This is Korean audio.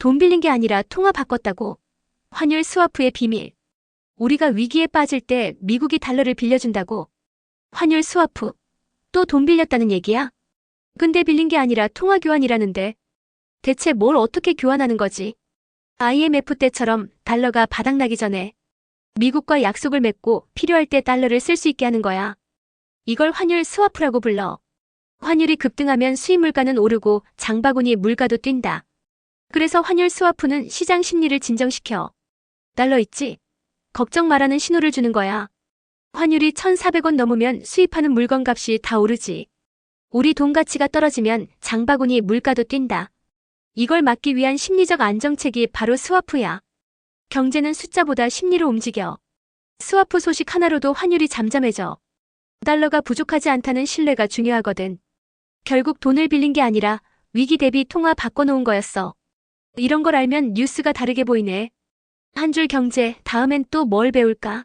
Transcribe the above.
돈 빌린 게 아니라 통화 바꿨다고. 환율 스와프의 비밀. 우리가 위기에 빠질 때 미국이 달러를 빌려준다고. 환율 스와프. 또 돈 빌렸다는 얘기야? 근데 빌린 게 아니라 통화 교환이라는데. 대체 뭘 어떻게 교환하는 거지? IMF 때처럼 달러가 바닥나기 전에 미국과 약속을 맺고 필요할 때 달러를 쓸 수 있게 하는 거야. 이걸 환율 스와프라고 불러. 환율이 급등하면 수입 물가는 오르고 장바구니 물가도 뛴다. 그래서 환율 스와프는 시장 심리를 진정시켜. 달러 있지? 걱정 말라는 신호를 주는 거야. 환율이 1,400원 넘으면 수입하는 물건 값이 다 오르지. 우리 돈 가치가 떨어지면 장바구니 물가도 뛴다. 이걸 막기 위한 심리적 안정책이 바로 스와프야. 경제는 숫자보다 심리로 움직여. 스와프 소식 하나로도 환율이 잠잠해져. 달러가 부족하지 않다는 신뢰가 중요하거든. 결국 돈을 빌린 게 아니라 위기 대비 통화 바꿔놓은 거였어. 이런 걸 알면 뉴스가 다르게 보이네. 한 줄 경제, 다음엔 또 뭘 배울까?